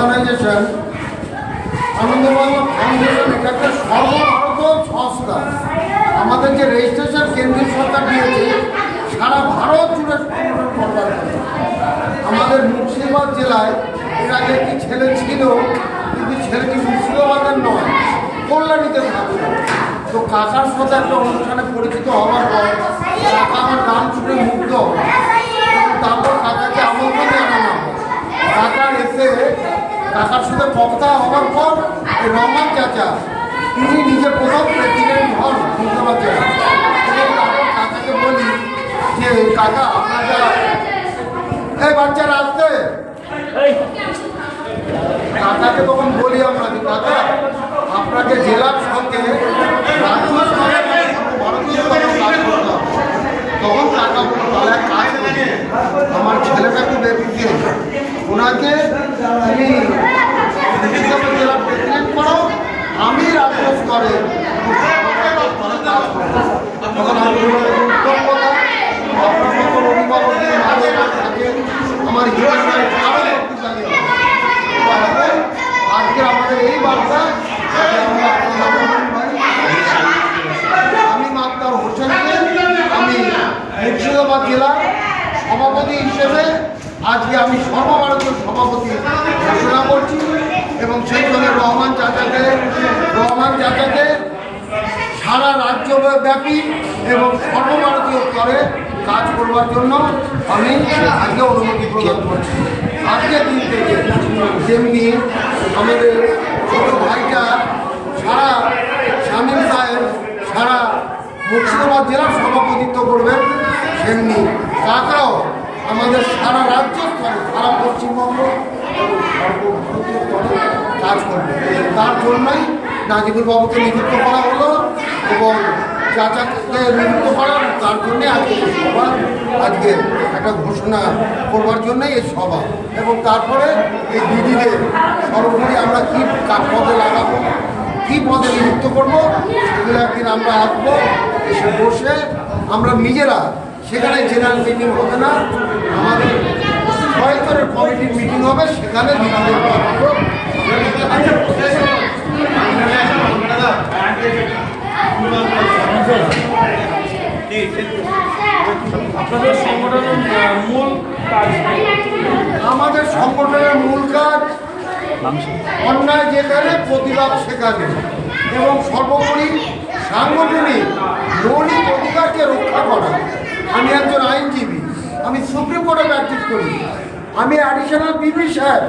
Organisation foundation একটা সর্বভারতীয় সংস্থা। আমাদের যে রেজিস্ট্রেশন কেন্দ্রীয় সরকার দিয়েছে, সারা ভারত জুড়ে আমাদের মুর্শিদাবাদ জেলায় এর আগে একটি ছেলে ছিল, কিন্তু ছেলেটি মুর্শিদাবাদের নয়, কল্যাণীতে থাকতো তো কাকার সাথে একটা অনুষ্ঠানে পরিচিত হওয়ার পর, কাকা আমার গান শুনে মুগ্ধ হয়। কথা হওয়ার পর রহমান চাচা তিনি নিজে প্রথম প্রেসিডেন্ট হন তারপর কাকাকে বলি যে কাকা আপনারা এই বাচ্চারা আসতে কাকাকে তখন বলি আমরা কাকা আপনাকে জেলার সঙ্গে রাজ্য। তখন কাকা বলল তাহলে কাজ আমার ছেলেটা খুব এদিকে ওনাকে তুমি মুর্শিদাবাদ জেলার প্রেসিডেন্ট করো আমি রাজ্য স্তরে কাজ করব। তখন আমি বললাম, উত্তম কথা আপনার মতন অভিভাবক যদি আমাদের থাকে আমার হবে আজকে আমাদের এই বার্তা আমি মাক্তার হোসেনকে আমি মুর্শিদাবাদ জেলার সভাপতি হিসেবে আজকে আমি সর্বভারতীয় সভাপতি ঘোষণা করছি এবং সেই সঙ্গে রহমান চাচাকে রহমান চাচাকে রাজ্যব্যাপী এবং সর্বভারতীয় স্তরে কাজ করবার জন্য আমি আজকে অনুমতি প্রদান করছি। আজকের দিন থেকে যেমনি আমাদের ছোটো ভাইটা সারা শামীম সাহেব, সারা মুর্শিদাবাদ জেলার সভাপতিত্ব করবেন, তেমনি কাকাও আমাদের সারা রাজ্য স্তরে, সারা পশ্চিমবঙ্গ কাজ করবে। তার জন্যই নাজিবুল বাবুকে নিযুক্ত করা হলো এবং চাচাকে নিযুক্ত করা হলো। তার জন্যে আজকে সভা, আজকে একটা ঘোষণা করবার জন্যই এই সভা এবং তারপরে এই দিদিদের সর্বোপরি আমরা কী পদে লাগাবো, কী পদে নিযুক্ত করব, সেগুলো একদিন আমরা আসব, এসে বসে আমরা নিজেরা সেখানে জেনারেল মিটিং হবে না, আমাদের ছয় কমিটির মিটিং হবে, সেখানে দিদিদের আপনাদের সংগঠনের মূল আমাদের সংগঠনের মূল কাজ অন্যায় যেখানে, প্রতিবাদ সেখানে। এবং সর্বোপরি সাংগঠনিক মৌলিক অধিকারকে রক্ষা করা। আমি একজন আইনজীবী, আমি সুপ্রিম কোর্টে প্র্যাকটিস করি। আমি অ্যাডিশনাল বিপি সাহেব